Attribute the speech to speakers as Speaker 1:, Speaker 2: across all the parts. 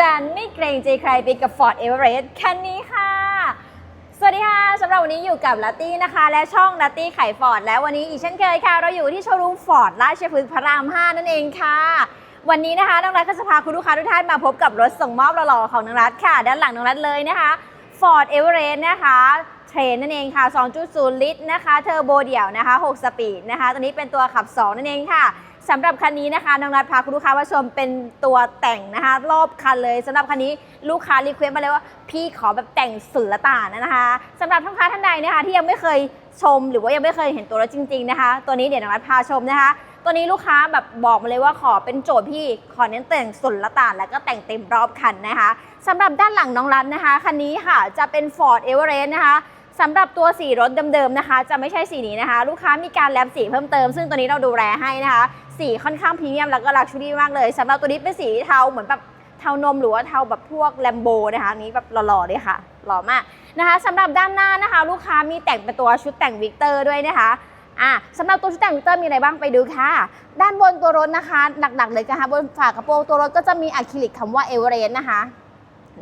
Speaker 1: จันไม่เกรงใจใครไปกับ Ford Everest คันนี้ค่ะ สวัสดีค่ะสำหรับวันนี้อยู่กับลัตตี้นะคะ และช่องลัตตี้ไข่ฟอร์ดและวันนี้อีกเช่นเคยค่ะ เราอยู่ที่โชว์รูมฟอร์ดราชพฤกษ์พระราม 5 นั่นเองค่ะ วันนี้นะคะน้องรัฐก็จะพาคุณลูกค้าทุกท่านมาพบกับรถส่งมอบหล่อๆของน้องรัฐค่ะ ด้านหลังน้องรัฐเลยนะคะ Ford Everest นะคะเทรนนั่นเองค่ะ 2.0 ลิตรนะคะเทอร์โบเดี่ยวนะคะ 6 สปีดนะคะ ตัวนี้เป็นตัวขับ 2 นั่นเองค่ะ สำหรับคันนี้นะคะน้องนัดพาคุณลูกค้ามาชมเป็นตัวแต่งนะคะ รอบคันเลยสำหรับคันนี้ลูกค้ารีเควสต์มาเลยว่าพี่ขอแบบแต่งสุลต่านนะคะสำหรับท่านค้าท่านใดนะคะ ที่ยังไม่เคยชม หรือว่ายังไม่เคยเห็นตัวรถจริง ๆนะคะ ตัวนี้เดี๋ยวน้องนัดพาชมนะคะ ตัวนี้ลูกค้าแบบบอกมาเลยว่าขอเป็นโจทย์พี่ขอเน้นแต่งสุลต่านแล้วก็แต่งเต็มรอบคันนะคะสำหรับด้านหลังน้องรัฐนะคะคันนี้ค่ะจะเป็น Ford Everest นะคะสำหรับตัวสีรถเดิมๆนะคะ จะไม่ใช่สีนี้นะคะ ลูกค้ามีการแลบสีเพิ่มเติม ซึ่งตัวนี้เราดูแลให้นะคะ สีค่อนข้างพรีเมียมแล้วก็ลักชัวรี่มากเลยสำหรับตัวนี้เป็นสีเทาเหมือนแบบเทานมหรือว่าเทาแบบพวกแลมโบนะคะนนี้แบบหล่อๆเลยค่ะหล่อมากนะคะสำหรับด้านหน้านะคะ ลูกค้ามีแต่งเป็นตัวชุดแต่งวิกเตอร์ด้วยนะคะอะสำหรับตัวชุดแต่งวิกเตอร์มีอะไรบ้างไปดูค่ะ ด้านบนตัวรถนะคะ หนักๆเลยนะคะบนฝากระโปรงตัวรถก็จะมีอะคริลิกคำว่าเอเวอเรสต์นะคะ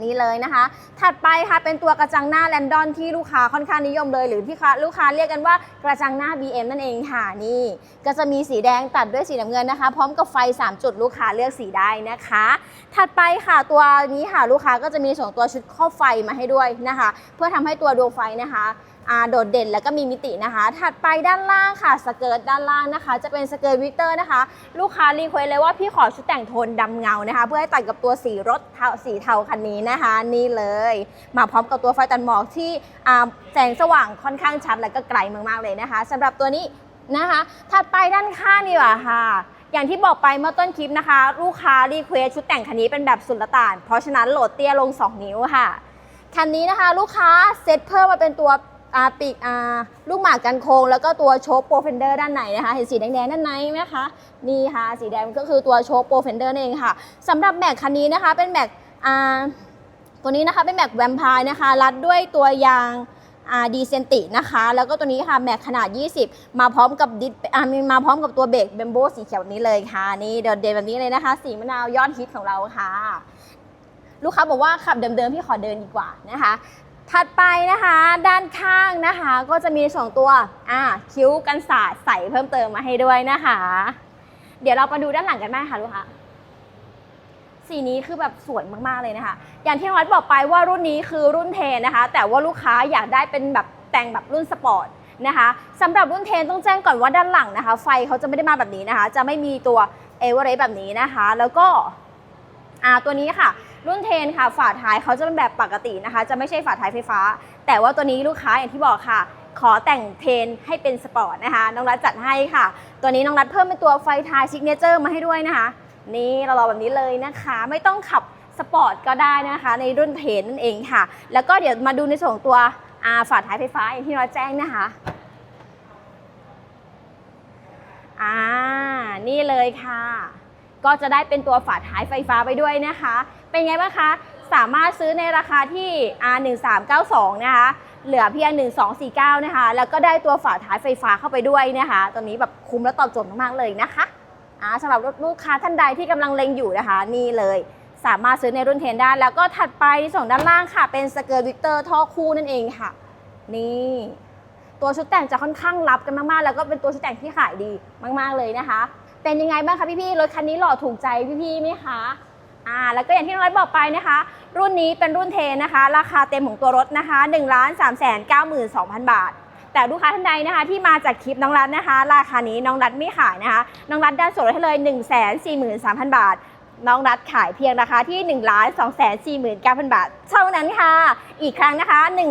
Speaker 1: นี่เลยนะคะ ถัดไปค่ะเป็นตัวกระจังหน้าแลนดอนที่ลูกค้าค่อนข้างนิยมเลย หรือที่ลูกค้าเรียกกันว่ากระจังหน้า BM นั่นเองค่ะนี่ ก็จะมีสีแดงตัดด้วยสีน้ำเงินนะคะ พร้อมกับไฟ 3 จุดลูกค้าเลือกสีได้นะคะ ถัดไปค่ะตัวนี้ค่ะลูกค้าก็จะมีส่งตัวชุดครอบไฟมาให้ด้วยนะคะ เพื่อทำให้ตัวดวงไฟนะคะ โดดเด่นแล้วก็มีมิตินะคะ ถัดไปด้านล่างค่ะสเกิร์ตด้านล่างนะคะ จะเป็นสเกิร์ตวิกเตอร์นะคะ ลูกค้ารีเควสเลยว่าพี่ขอชุดแต่งโทนดำเงานะคะ เพื่อให้ตัดกับตัวสีรถเทาสีเทาคันนี้นะคะ นี่เลย มาพร้อมกับตัวไฟตัดหมอกที่แสงสว่างค่อนข้างชัดและก็ไกลมากๆเลยนะคะสำหรับตัวนี้นะคะ ถัดไปด้านข้างดีกว่าค่ะอย่างที่บอกไปเมื่อต้นคลิปนะคะ ลูกค้ารีเควสชุดแต่งคันนี้เป็นแบบสุลต่าน เพราะฉะนั้นโหลดเตี้ยลง 2 นิ้วค่ะ คันนี้นะคะ ลูกค้าเซตเพิ่มมาเป็นตัว ปีกอาลูกหมากกันโค้งแล้วก็ตัวโชคโปรเฟนเดอร์ด้านในนะคะ เห็นสีแดงๆด้านในไหมคะ นี่ค่ะ สีแดงก็คือตัวโชคโปรเฟนเดอร์เองค่ะสำหรับแม็กคันนี้นะคะ เป็นแม็กอ่าตัวนี้นะคะ เป็นแม็กแวมไพร์นะคะ รัดด้วยตัวยางอาดีเซนตินะคะ แล้วก็ตัวนี้ค่ะแม็กขนาด 20 มาพร้อมกับดิสมาพร้อมกับตัวเบรกเบมโบสีเขียวนี้เลยค่ะ นี่เด่นแบบนี้เลยนะคะ สีมะนาวยอดฮิตของเราค่ะ ลูกค้าบอกว่าขับเดิมๆพี่ขอเดินดีกว่านะคะ ถัดไปนะคะด้านข้างนะคะก็จะมีสองตัวอ่าคิ้วกันสาดใส่เพิ่มเติมมาให้ด้วยนะคะ เดี๋ยวเรามาดูด้านหลังกันบ้างค่ะลูกค้าสีนี้คือแบบสวยมากๆเลยนะคะ อย่างที่น้องรัฐบอกไปว่ารุ่นนี้คือรุ่นเทนนะคะ แต่ว่าลูกค้าอยากได้เป็นแบบแต่งแบบรุ่นสปอร์ตนะคะสำหรับรุ่นเทนต้องแจ้งก่อนว่าด้านหลังนะคะ ไฟเขาจะไม่ได้มาแบบนี้นะคะ จะไม่มีตัวเอเวอเรสต์แบบนี้นะคะ แล้วก็อ่าตัวนี้ค่ะ รุ่นเทนค่ะฝาท้ายเขาจะเป็นแบบปกตินะคะ จะไม่ใช่ฝาท้ายไฟฟ้า แต่ว่าตัวนี้ลูกค้าอย่างที่บอกค่ะ ขอแต่งเทนให้เป็นสปอร์ตนะคะ น้องรัฐจัดให้ค่ะ ตัวนี้น้องรัฐเพิ่มเป็นตัวไฟท้ายซิกเนเจอร์มาให้ด้วยนะคะ นี่เรารอแบบนี้เลยนะคะ ไม่ต้องขับสปอร์ตก็ได้นะคะ ในรุ่นเทนนั่นเองค่ะ แล้วก็เดี๋ยวมาดูในส่วนของตัวอ่าฝาท้ายไฟฟ้าอย่างที่เราแจ้งนะคะอ่านี่เลยค่ะ ก็จะได้เป็นตัวฝาท้ายไฟฟ้าไปด้วยนะคะ เป็นไงบ้างคะ สามารถซื้อในราคาที่ R1392 นะคะเหลือเพียง 1249 นะคะ แล้วก็ได้ตัวฝาท้ายไฟฟ้าเข้าไปด้วยนะคะตัวนี้แบบคุ้มและตอบโจทย์มากๆเลยนะคะอ่าสำหรับลูกค้าท่านใดที่กำลังเล็งอยู่นะคะ นี่เลย สามารถซื้อในรุ่นเทนได้ แล้วก็ถัดไปที่ส่งด้านล่างค่ะ เป็นสเกิร์ตวิกเตอร์ท่อคู่นั่นเองค่ะ นี่ ตัวชุดแต่งจะค่อนข้างรับกันมากๆ แล้วก็เป็นตัวชุดแต่งที่ขายดีมาก ๆเลยนะคะ เป็นยังไงบ้างคะพี่ๆ รถคันนี้หล่อถูกใจพี่ๆไหมคะ อ่าแล้วก็อย่างที่น้องรัฐบอกไปนะคะ รุ่นนี้เป็นรุ่นเทนะคะ ราคาเต็มของตัวรถนะคะ1 3 9 2 0 0 0 บาท แต่ลูกค้าท่านใดนะคะ ที่มาจากคลิปน้องรัฐนะคะ ราคานี้น้องรัฐไม่ขายนะคะ น้องรัฐด้านส่วนลดให้เลย 1 4 3 0 0 0 บาทน้องรัฐขายเพียงราคาที่ 1 2 4 9 0 0 0 บาท เท่านั้นค่ะ อีกครั้งนะคะ 1 2 4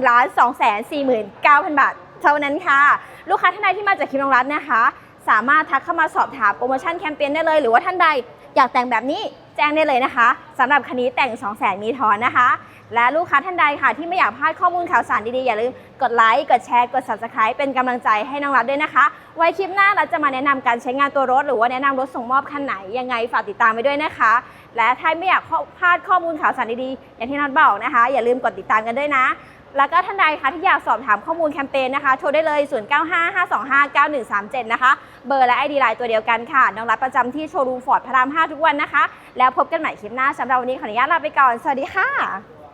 Speaker 1: 9 0 0 0 บาท เท่านั้นค่ะ ลูกค้าท่านใดที่มาจากคลิปน้องรัฐนะคะ สามารถทักเข้ามาสอบถามโปรโมชั่นแคมเปญได้เลย หรือว่าท่านใดอยากแต่งแบบนี้ แจ้งได้เลยนะคะสำหรับคันนี้แต่ง 2 0 0 0 0 0มีทอนนะคะ และลูกค้าท่านใดค่ะ ที่ไม่อยากพลาดข้อมูลข่าวสารดีๆ อย่าลืมกดไลค์กดแชร์กด subscribe เป็นกำลังใจให้น้องรัฐด้วยนะคะ ไว้คลิปหน้าเราจะมาแนะนำการใช้งานตัวรถ หรือว่าแนะนำรถส่งมอบคันไหนยังไงฝากติดตามไว้ด้วยนะคะ และถ้าไม่อยากพลาดข้อมูลข่าวสารดีๆอย่างที่นัทบอกนะคะ อย่าลืมกดติดตามกันด้วยนะ แล้วก็ท่านใดคะที่อยากสอบถามข้อมูลแคมเปญนะคะ โทรได้เลย 0955259137 นะคะ เบอร์และ ID ไลน์ตัวเดียวกันค่ะ น้องรับประจำที่โชว์รูมฟอร์ดพระราม 5 ทุกวันนะคะ แล้วพบกันใหม่คลิปหน้าสำหรับวันนี้ขออนุญาตลาไปก่อน สวัสดีค่ะ